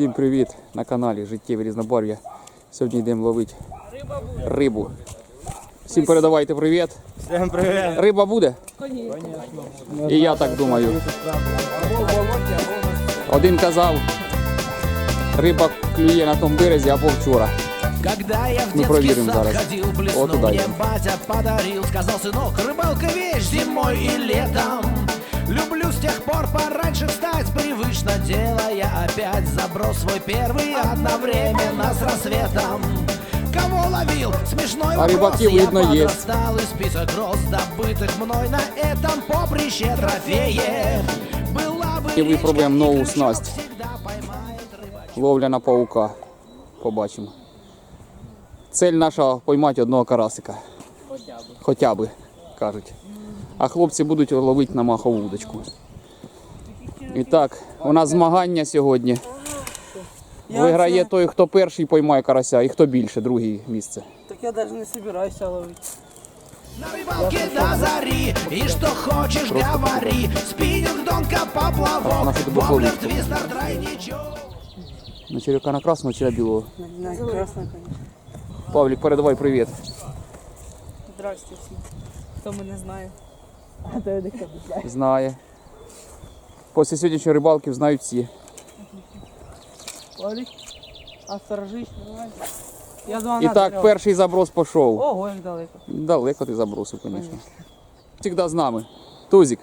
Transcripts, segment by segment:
Всім привіт на каналі Життєві Різнобарв'я. Сьогодні йдемо ловити рибу. Всім передавайте привіт. Всем привет! Риба буде? І я так думаю. Один казав, риба клює на тому березі або вчора. Когда я в Ну, детский проверим сад зараз. ходил, Вот блеснул туда мне идем. батя подарил Сказал, сынок, рыбалка вещь зимой и летом Люблю с тех пор пораньше встать Привычно делая опять заброс свой первый Одновременно с рассветом Кого ловил? Смешной А вопрос рыбаки, Я видно, есть. подрастал и список роз Добытых мной на этом поприще трофеев Была бы І випробуємо нову снасть. всегда поймает рыбак. Ловля на паука. Побачимо. Цель наша поймати одного карасика. Хоча би, кажуть. А хлопці будуть ловити на махову удочку. І так, у нас змагання сьогодні. Виграє той, хто перший поймає карася, і хто більше, друге місце. Так я даже не собираюсь ловить. На рыбалке до зари И что хочешь говори Спиннинг, донка, поплавок Воблер, твистер, тройничок На червяка на красного чи на білого. На, на красный, конечно. Павлік, передавай привіт. Здрасте всім. Хто мене знає? А то ніхто не знаю. Знає. Після сьогоднішньої рибалки знають всі. Ловить? А сторожись, нормально. Я два І так, перший заброс пішов. Ого, як далеко. Далеко ти забросив, звісно. Всегда з нами. Тузик.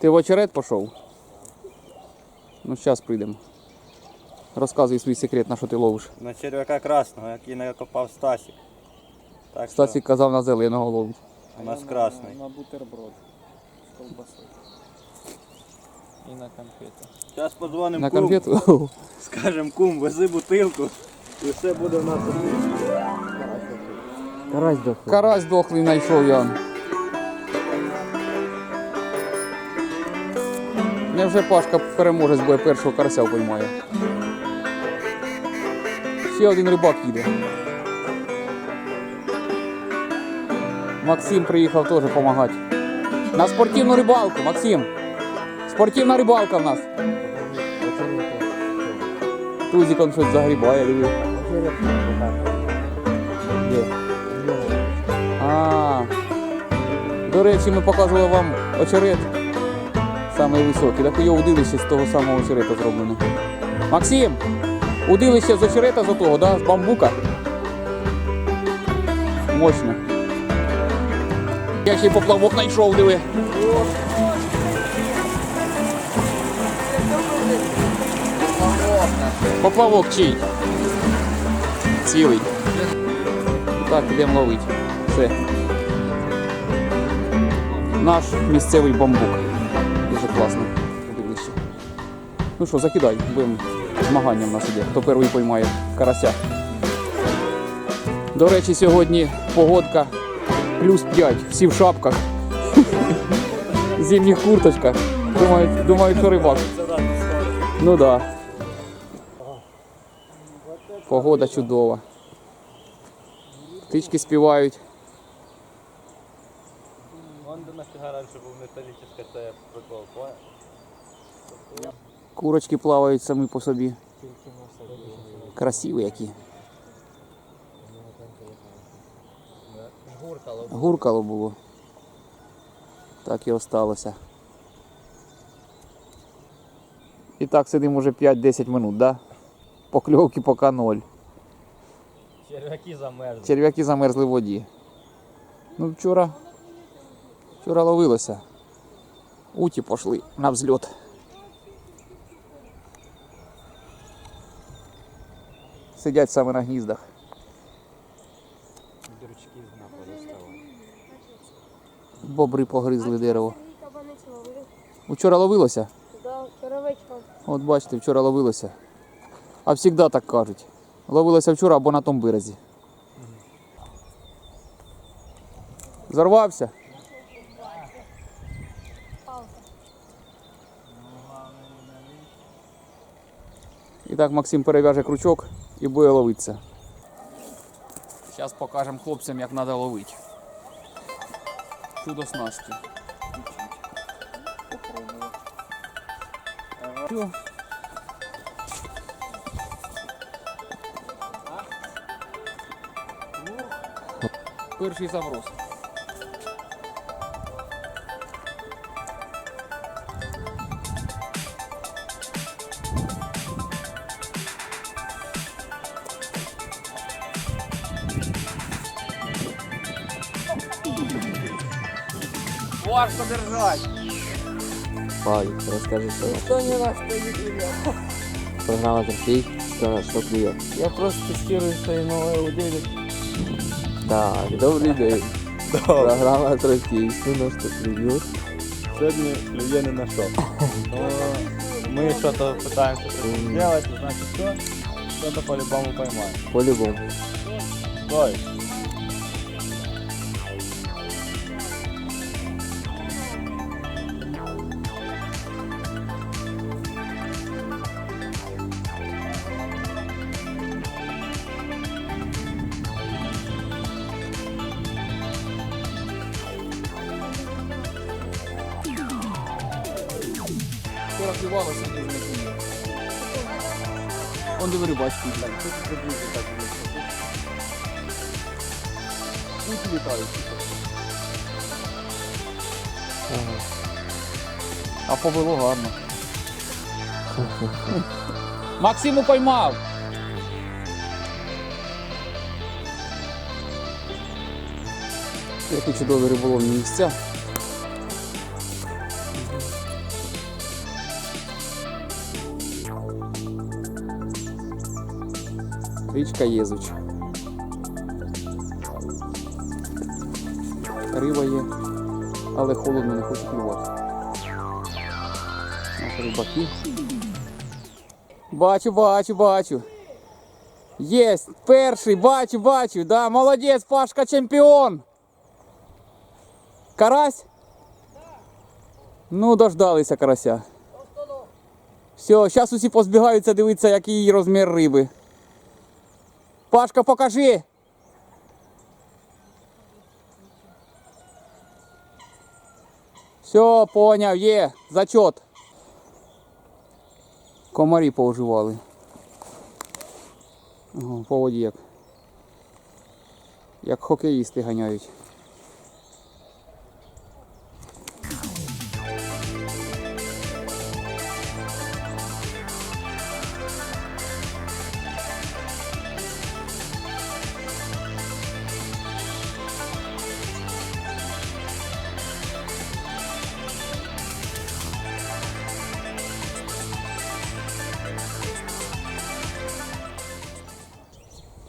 Ти в очерет пішов? Ну, зараз прийдемо. Розказуй свій секрет, на що ти ловиш. На черв'яка красного, який накопав Стасік. Так що Стасік казав на зеленого ловить. у нас красний. На бутерброд з колбасою. І на конфети. Зараз подзвонимо На кум, конфету? скажемо кум, вези бутилку і все буде в нас. Карась дохлый. Карась дохлий знайшов Ян. Невже Пашка переможець буде першого карася поймає? Ще один рибак їде. Максим приїхав теж допомагати. На спортивну рибалку, Максим. Спортивна рибалка в нас. Тузик он щось загрібає, диви. Де? А, до речі, ми показували вам очерет. Самий високий. Так його удилище з того самого очерета зроблено. Максим! Удилище з очерета з отого, да? З бамбука. Мощно. Я ще й поплавок знайшов, диви. Поплавок чий? Цілий. Так, йдемо ловити. Все. Наш місцевий бамбук. Дуже класно. Ну що, закидай, будемо змагання в нас іде. Хто перший поймає карася. До речі, сьогодні погодка плюс 5. Всі в шапках. Зимніх курточках. Думають, думають, що рибак. Ну так. Да. Погода чудова. Птички співають. Вон де нафіга раніше був металічний, це прикол, понял? Курочки плавають самі по собі. Красиві які. Гуркало було. Так і осталося. І так сидимо вже 5-10 минут, да? Покльовки поки ноль. Черв'яки замерзли. Черв'яки замерзли в воді. Ну вчора. Вчора ловилося. Уті пішли на взльот. Сидять саме на гніздах. Бобри погризли дерево. Вчора ловилося? Да, вчора вечором. От бачите, вчора ловилося. А завжди так кажуть. Ловилося вчора або на тому березі. Зарвався? І так Максим перев'яже крючок і буде ловитися. Зараз покажемо хлопцям, як треба ловити. чудо снасті. Перший заброс. Важко держать. Павик, расскажи, что Кто не раз не программа Трофей, что, что клюет. Я просто тестирую свои новые удили. Так, добрый день. Программа Трофей, что на что клюет. Сьогодні клює не на що. Ну, ми щось питаємося зробити, значить що? Що-то по-любому поймаємо. По-любому. Стой. Тут літають. А повело гарно. Максиму поймав! Які чудові риболовні місця. Річка Єзуч. Але холодно не хоче клювати. Наші рибаки. Бачу, бачу, бачу. Єсть! Перший, бачу, бачу. Да, молодець, Пашка чемпіон. Карась? Ну, дождалися карася. Все, зараз усі позбігаються дивитися, який розмір риби. Пашка, покажи. Все, поняв, є, зачет. Комарі поуживали. Ага, по воді як. Як хокеїсти ганяють.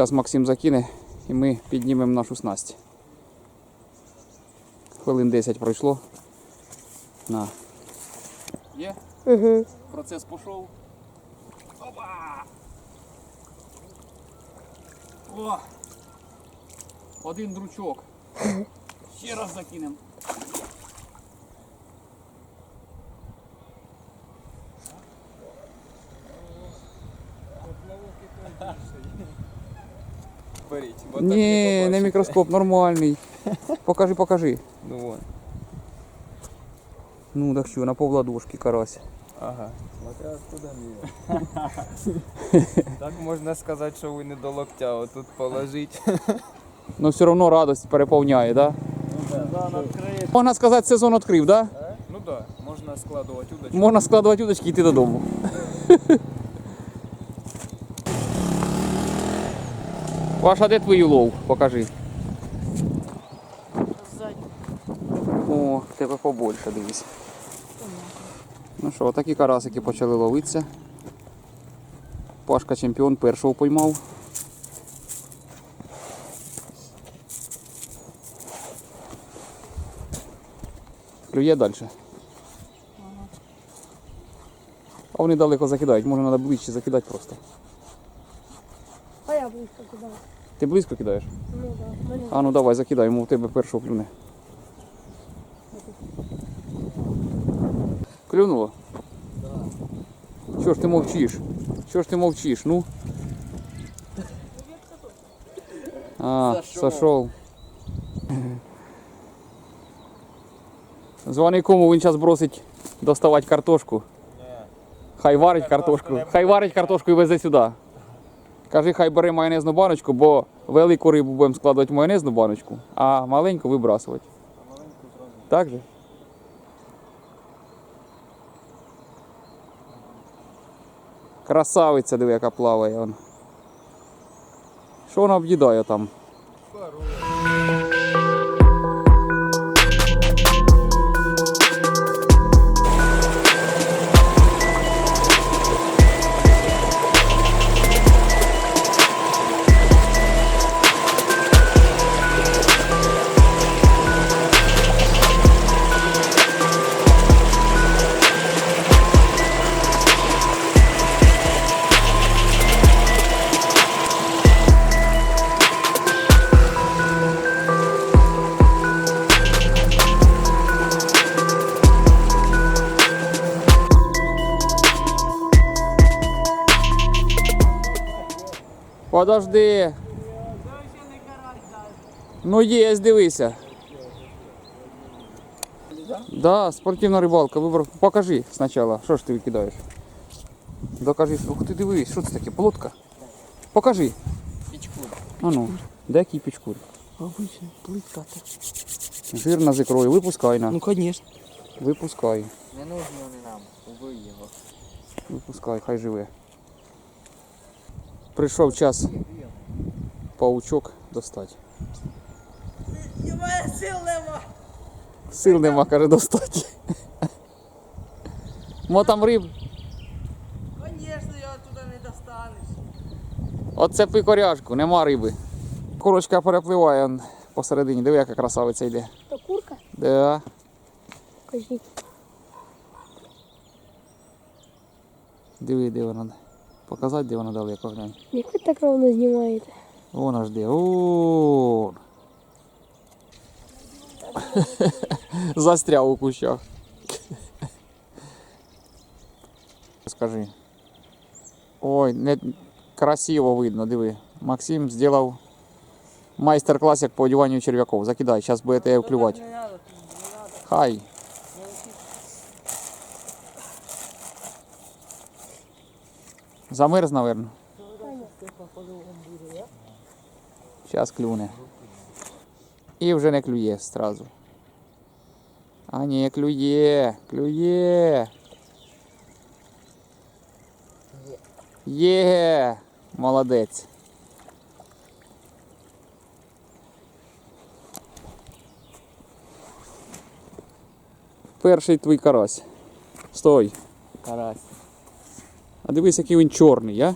Зараз Максим закине і ми піднімемо нашу снасть. Хвилин 10 пройшло. На. Є? Угу. Процес пішов. Опа! О! Один дручок. Ще раз закинемо. Беріть. Ні, не мікроскоп, нормальний. Покажи, покажи. Ну вон. Ну так що, на повладошки карась. Ага. Смотря откуда Так можна сказати, що ви не до локтя, отут положить. Ну все одно радость переповняє, да? Можна сказати, сезон відкрив, да? Ну так, да, можна складувати удочку. Можна складувати удочки і йти додому. Паша, де твій улов? Покажи. О, тебе побольше, дивись. Ну що, такі карасики почали ловитися. Пашка чемпіон першого поймав. Клює далі. А вони далеко закидають, може треба ближче закидати просто. Близько кидаю. Ти близько кидаєш? Ну да. А ну давай закидай, йому в тебе першого клюне. Клюнуло? Да. Чого ж ти мовчиш? Чого ж ти мовчиш? Ну? А, сошов. Дзвони кому, він зараз бросить доставати картошку. Хай варить картошку. Хай варить картошку і везе сюди. Кажи, хай бери майонезну баночку, бо велику рибу будемо складувати в майонезну баночку, а маленьку вибрасувати. Так же? Красавиця, диви, яка плаває. Он. Що вона об'їдає там? Подожди. Ну є, дивися. Да, спортивна рибалка. Вибрав. Покажи спочатку, що ж ти викидаєш. Докажи. Ух ти дивись, що це таке? Плотка? Покажи. Пічкур. А ну, де який пічкур? Обычно, плитка так. Жирна з ікрою. Випускай на. Ну, конечно. Випускай. Не нужні вони нам. Убий його. Випускай, хай живе. Прийшов час паучок достати. сил нема. Сил нема, каже, достати. Мо там риб. Конечно, його туди не достанеш. Оце коряжку, нема риби. Курочка перепливає он посередині. Диви, яка красавиця йде. То курка? Да. Кажіть. Диви, де вона. Показати, де вона далеко глянь. Як ви так ровно знімаєте? Вона ж де. О. Застряв у кущах. Скажи. Ой, не красиво видно, диви. Максим зробив майстер-клас як по одіванню черв'яков. Закидай, зараз будете клювати. Хай. Замерз, наверное. Зараз клюне. І вже не клює зразу. А ні, клює, клює. Є, молодець. Перший твій карась. Стой. Карась. А дивись, який він чорний, а?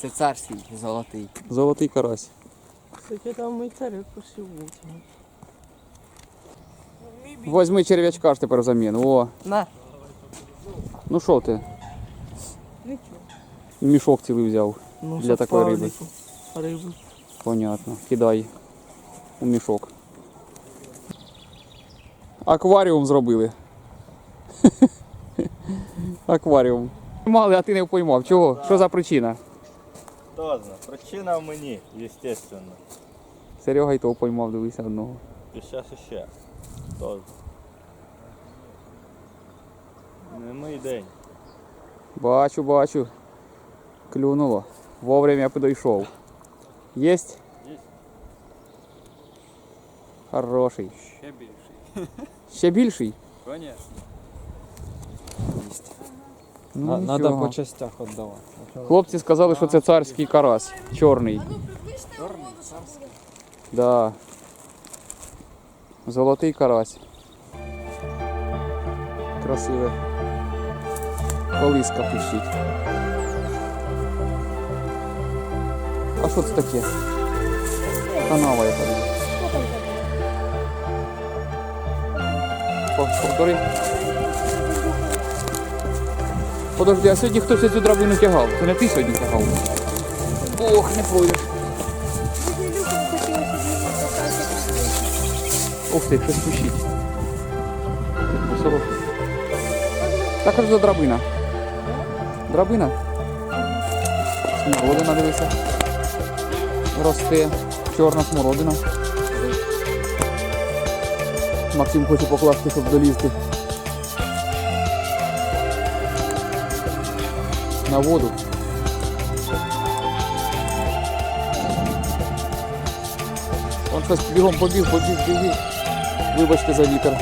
Це царський золотий. Золотий карась. Кстати, там мій царик посівуть. Возьми черв'ячка ж тепер взамін. О, На. ну що ти? Нічого. Мішок цілий взяв. Ну, Для такої риби. Риби. Понятно. Кидай у мішок. Акваріум зробили. Акваріум. Мали, а ти не поймав. Чого? Що за причина? Хто знає? Причина в мені, звісно. Серега й того поймав, дивися одного. І зараз ще. Хто знає? Не мій день. Бачу, бачу. Клюнуло. Вовремя підійшов. Єсть? Єсть. Хороший. Ще більший. Ще більший? Конечно. Ну, Надо по частях віддавати. Хлопці сказали, що це царський карась. Чорний. Да. Золотий карась. Красиве. Колиска пищить. А що це таке? Канава яка. Що там таке? По- Повтори. Подожди, а сьогодні хтось цю драбину тягав. Це не ти сьогодні тягав. Ох, не хотілося б ти, щось. Посорок. Так аж за драбина. Драбина. Смородина дивися. Росте. Чорна смородина. Максим хоче покласти, щоб долізти. На воду. Он щось бігом побіг, побіг, побіг. Вибачте за вітер.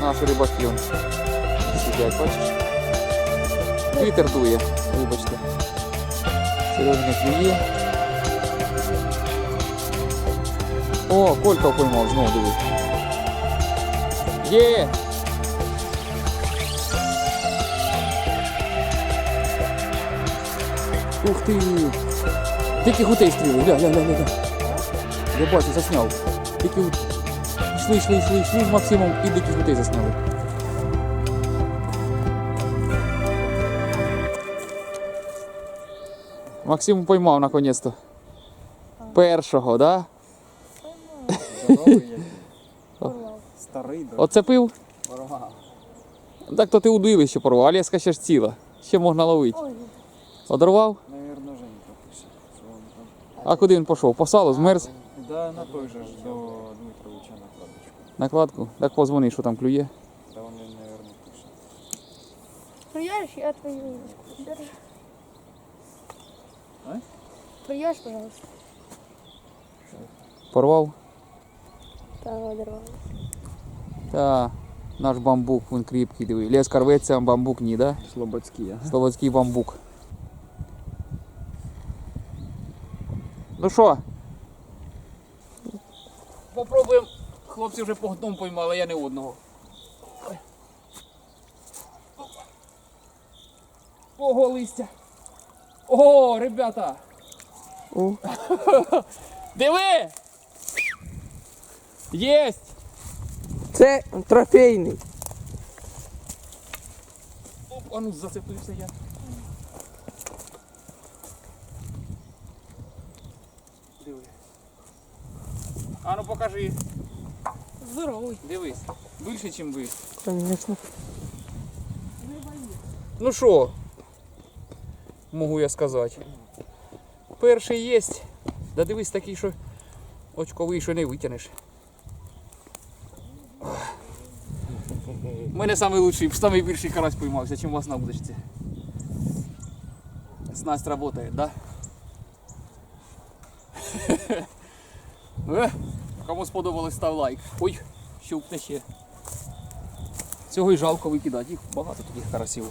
Наші рибаки он сидять, бачиш? Вітер дує, вибачте. Сережа не клює. О, Колька поймав, знову диви. Є! Ух ти! Тільки гутей стріли, гля, гля, гля, гля. Я бачу, засняв. Тільки йшли, йшли, йшли, йшли з Максимом і диких гутей засняли. Максим поймав наконець-то. Першого, да? Старий, да. Оце пив? Так то ти удивище порвав, а леска ще ж ціла. Ще можна ловити. Одорвав? Наверно, Женька пише. що він там. А куди він пішов? По салу, змерз? Да, на той же ж до Дмитровича накладочку. Накладку? Так позвони, що там клює. Та вони, наверно, пише. Прияешь, я твою удочку держу. А? Прияешь, пожалуйста. Порвав? Да, одорвал. Та наш бамбук, він кріпкий, диви. Леска рветься, а бамбук ні, да? Слободський, а? Слободський бамбук. Ну що? Попробуємо. Хлопці вже по одному поймали, я не одного. Ого, листя. О, ребята! О. Диви! Єсть! Це трофейний. Оп, а ну зацепився я. Диви. А ну покажи. Здоровий. Дивись. Більше, ніж ви. Конечно. Ну що, можу я сказати. Перший є. Да дивись такий, що очковий, що не витягнеш. У мене найкращий, самий більший карась поймався, чим у вас на удочці. Снасть працює, да? Кому сподобалось, став лайк. Ой, щупне ще. Цього і жалко викидати, їх багато таких карасів.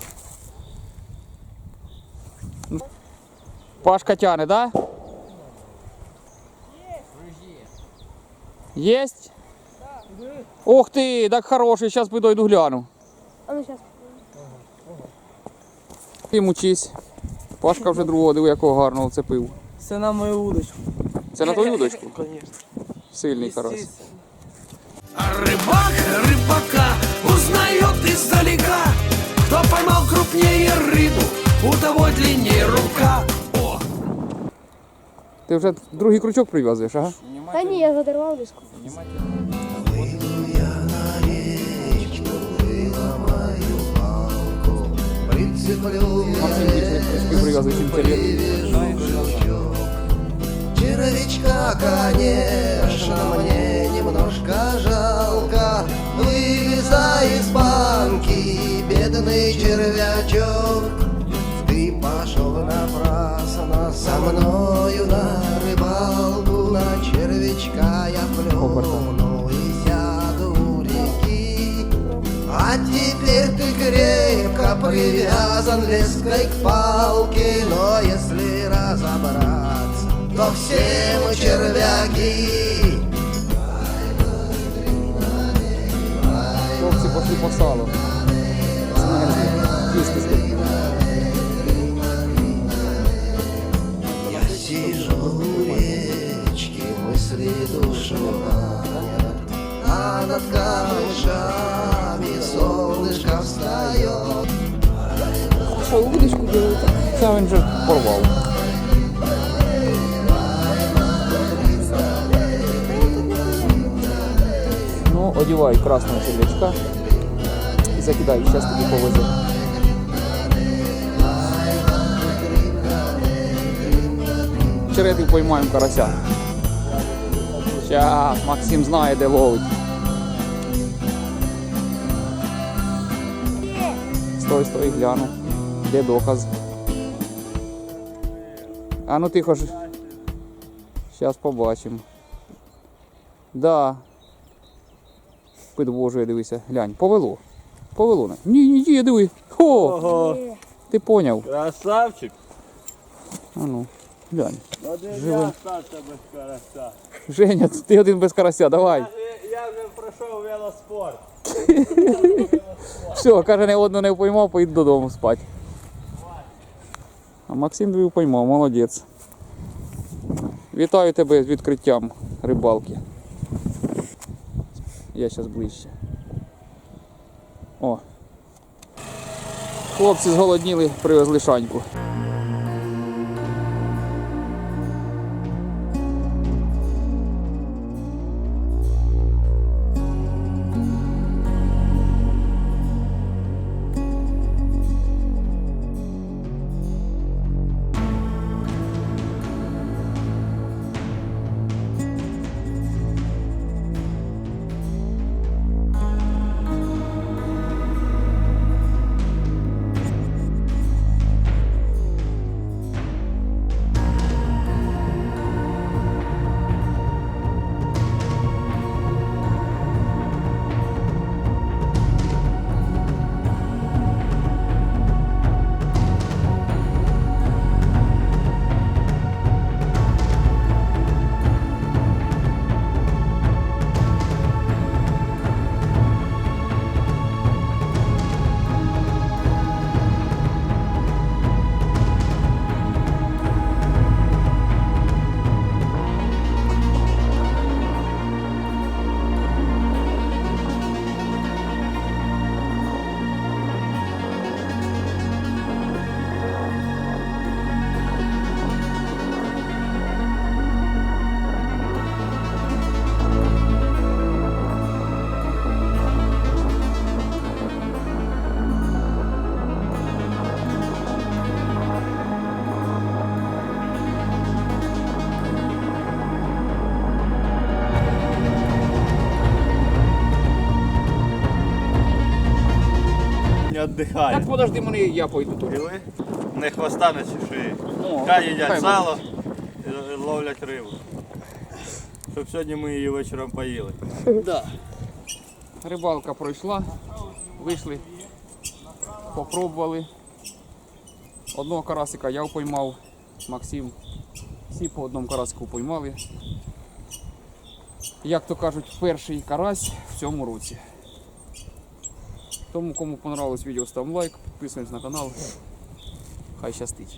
Пашка тяне, так? да? Есть? Ух ты, так хороший, сейчас пойду йду гляну. А ну сейчас. Ти мучись. Пашка вже другого диви, якого гарного вцепив. Це на мою удочку. Це на твою удочку? Конечно. Сильний карась. А рыбак рыбака узнает издалека Кто поймал крупнее рыбу, у того длиннее рука О, Ти вже другий крючок прив'язуєш, ага? Да не, я задорвал диску. Максим більше крючки прив'язує, чим черв'як. Червячка, конечно, мне немножко жалко. Вылезай из банки, бедный червячок. Ты пошел напрасно со мною на рыбалку. На червячка я плюну и сяду у реки. А теперь ты крепко привязан леской к палке. Но если разобраться, то все мы червяки Хлопці пошли по салу. Змерзли. Їсти скільки. Я сижу у речки, мысли душу ранят А над камышами солнышко встает Що, удочку делаєте? Це він вже порвав. Ну, красного червячка і закидай, зараз тобі повезе. Черети поймаємо карася. Щас, Максим знає, де ловить. Стой, стой, гляну. Де доказ? А ну тихо ж. Зараз побачимо. Да. Підвожує, дивися. Глянь, повело. Повело. на- Ні, ні, ні, диви. Хо! Ого, Ти поняв. красавчик. А ну, глянь. Один Живий. я остався без карася. Женя, ти один без карася, давай. Я, я вже пройшов велоспорт. Все, каже, не одну не впоймав, поїду додому спати. А Максим дві впоймав, молодець. Вітаю тебе з відкриттям рибалки. Я зараз ближче. О. Хлопці зголодніли, привезли шаньку. Не. Так подожди мене, я пойду туди. Диви, не хвоста на шиї. Ну, Хай їдять хай сало і ловлять рибу. Щоб сьогодні ми її вечором поїли. Да. Рибалка пройшла, вийшли, попробували. Одного карасика я впоймав, Максим. Всі по одному карасику поймали. Як то кажуть, перший карась в цьому році. Тому кому понравилось відео, ставимо лайк, підписуємось на канал. Хай щастить.